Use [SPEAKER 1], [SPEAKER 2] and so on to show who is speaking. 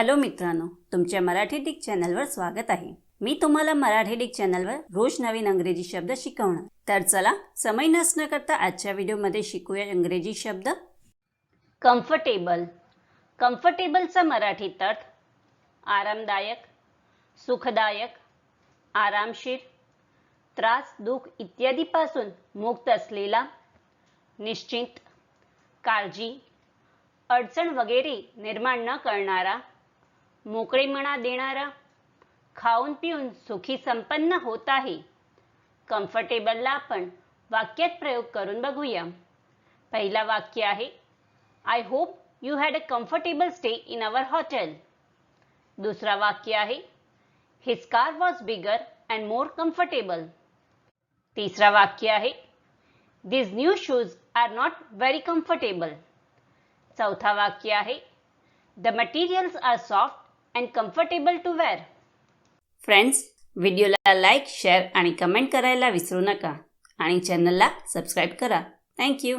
[SPEAKER 1] Hello मित्रांनो तुमच्या Marathi Dick चॅनलवर स्वागत आहे. मी तुम्हाला मराठी डिक चॅनलवर रोज नवीन अंग्रेजी शब्द शिकवणार. तर चला समय नसणं करता आजच्या व्हिडिओमध्ये शिकूया इंग्रजी शब्द. कम्फर्टेबल. कम्फर्टेबलचा मराठीत अर्थ आरामदायक सुखदायक आरामशीर त्रास दुःख इत्यादीपासून मुक्त असलेला निश्चिंत काळजी अडचण वगैरे निर्माण न करणारा मोकळेपणा देणारा खाऊन पिऊन सुखी संपन्न होत आहे. कम्फर्टेबलला आपण वाक्यात प्रयोग करून बघूया. पहिला वाक्य आहे I hope you had a comfortable stay in our hotel दुसरा वाक्य आहे his car was bigger and more comfortable तिसरा वाक्य आहे this new shoes are not very comfortable चौथा वाक्य आहे the materials are soft and comfortable to wear friends व्हिडिओला लाईक शेअर आणि कमेंट करायला विसरू नका. आणि चॅनलला सबस्क्राईब करा. थँक्यू